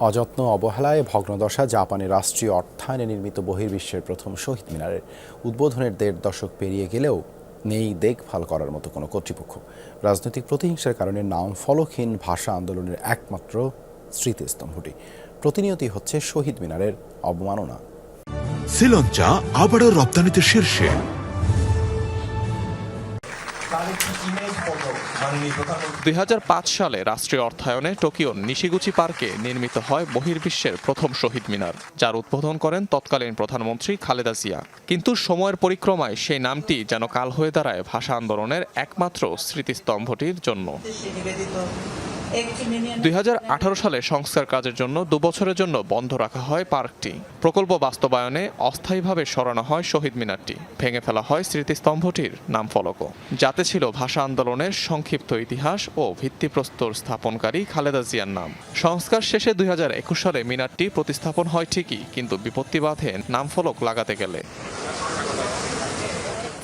অযত্ন অবহেলায় ভগ্নদশা জাপানে রাষ্ট্রীয় অর্থায়নে নির্মিত বহির্বিশ্বের প্রথম শহীদ মিনারের উদ্বোধনের দেড় দশক পেরিয়ে গেলেও নেই দেখভাল করার মতো কোনো কর্তৃপক্ষ। রাজনৈতিক প্রতিহিংসার কারণে নাম ফলকহীন ভাষা আন্দোলনের একমাত্র স্মৃতিস্তম্ভটি। প্রতিনিয়তই হচ্ছে শহীদ মিনারের অবমাননা। শ্রীলঞ্চা আবারও রপ্তানিতে শীর্ষে। দুই হাজার পাঁচ সালে রাষ্ট্রীয় অর্থায়নে টোকিওর নিশিগুচি পার্কে নির্মিত হয় বহির্বিশ্বের প্রথম শহীদ মিনার, যার উদ্বোধন করেন তৎকালীন প্রধানমন্ত্রী খালেদা জিয়া। কিন্তু সময়ের পরিক্রমায় সেই নামটি যেন কাল হয়ে দাঁড়ায় ভাষা আন্দোলনের একমাত্র স্মৃতিস্তম্ভটির জন্য। দুই হাজার আঠারো সালে সংস্কার কাজের জন্য দুবছরের জন্য বন্ধ রাখা হয় পার্কটি। প্রকল্প বাস্তবায়নে অস্থায়ীভাবে সরানো হয় শহীদ মিনারটি। ভেঙে ফেলা হয় স্মৃতিস্তম্ভটির নাম ফলকও যাতে ছিল ভাষা আন্দোলনের সংক্ষিপ্ত ইতিহাস ও ভিত্তিপ্রস্তর স্থাপনকারী খালেদা জিয়ার নাম। সংস্কার শেষে দুই হাজার একুশ সালে মিনারটি প্রতিস্থাপন হয় ঠিকই, কিন্তু বিপত্তি বাধে নাম ফলক লাগাতে গেলে।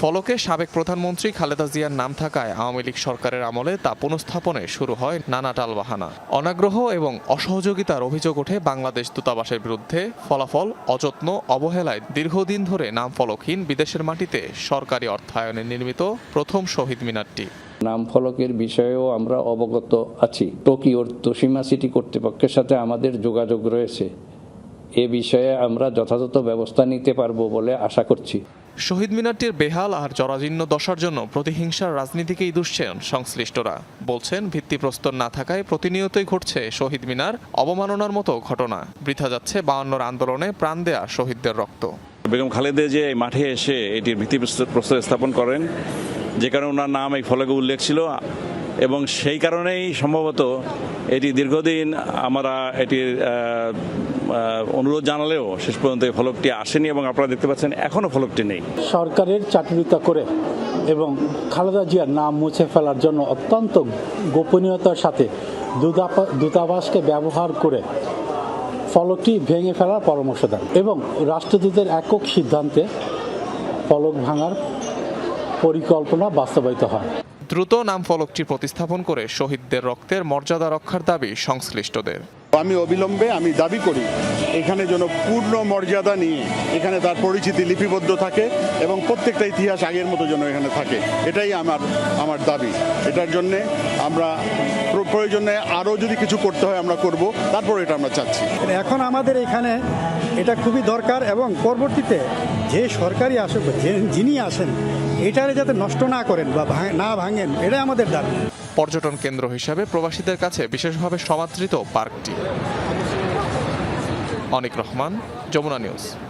ফলকে সাবেক প্রধানমন্ত্রী খালেদা জিয়ার নাম থাকায় আওয়ামী লীগ সরকারের আমলে তা পুনঃস্থাপনে শুরু হয় নানা টালবাহানা। অনাগ্রহ এবং অসহযোগিতার অভিযোগ ওঠে বাংলাদেশ দূতাবাসের বিরুদ্ধে। ফলাফল অযত্ন, অবহেলায় দীর্ঘদিন ধরে নাম ফলকহীন বিদেশের মাটিতে সরকারি অর্থায়নে নির্মিত প্রথম শহীদ মিনারটি। নাম ফলকের বিষয়েও আমরা অবগত আছি। টোকিওর তোশিমা সিটি কর্তৃপক্ষের সাথে আমাদের যোগাযোগ রয়েছে। এ বিষয়ে আমরা যথাযথ ব্যবস্থা নিতে পারব বলে আশা করছি। শহীদ মিনারটির বেহাল আর জরাজীর্ণ দশার জন্য প্রতিহিংসার রাজনীতিকেই দুষছেন সংশ্লিষ্টরা। বলছেন, ভিত্তিপ্রস্তর না থাকায় প্রতিনিয়তই ঘটছে শহীদ মিনার অবমাননার মতো ঘটনা। বৃথা যাচ্ছে বায়ান্নর আন্দোলনে প্রাণ দেয়া শহীদদের রক্ত। বেগম খালেদে যে এই মাঠে এসে এটির ভিত্তি প্রস্তর স্থাপন করেন। যে কারণে ওনার নাম এই ফলকে উল্লেখ ছিল। এবং সেই কারণেই সম্ভবত এটি দীর্ঘদিন আমরা এটির অনুরোধ জানালেও শেষ পর্যন্ত এই ফলকটি আসেনি এবং আপনারা দেখতে পাচ্ছেন এখনও ফলকটি নেই। সরকারের চাটুরিতা করে এবং খালেদা জিয়ার নাম মুছে ফেলার জন্য অত্যন্ত গোপনীয়তার সাথে দূতাবাসকে ব্যবহার করে ফলকটি ভেঙে ফেলার পরামর্শ দেন এবং রাষ্ট্রদূতের একক সিদ্ধান্তে ফলক ভাঙার পরিকল্পনা বাস্তবায়িত হয়। দ্রুত নাম ফলকটি প্রতিস্থাপন করে শহীদদের রক্তের মর্যাদা রক্ষার দাবি সংশ্লিষ্টদের। আমি অবিলম্বে আমি দাবি করি এখানে যেন পূর্ণ মর্যাদা নিয়ে এখানে তার পরিচিতি লিপিবদ্ধ থাকে এবং প্রত্যেকটা ইতিহাস আগের মতো যেন এখানে থাকে। এটাই আমার আমার দাবি। এটার জন্যে আমরা প্রয়োজনে আরও যদি কিছু করতে হয় আমরা করব তারপর এটা আমরা চাচ্ছি। এখন আমাদের এখানে এটা খুবই দরকার এবং পরবর্তীতে যে সরকারি আসুক যিনি আসেন এটারে যাতে নষ্ট না করেন বা না ভাঙেন, এটাই আমাদের দাবি। পর্যটন কেন্দ্র হিসাবে প্রবাসীদের কাছে বিশেষভাবে সমাদৃত পার্কটি। অনিক রহমান, যমুনা নিউজ।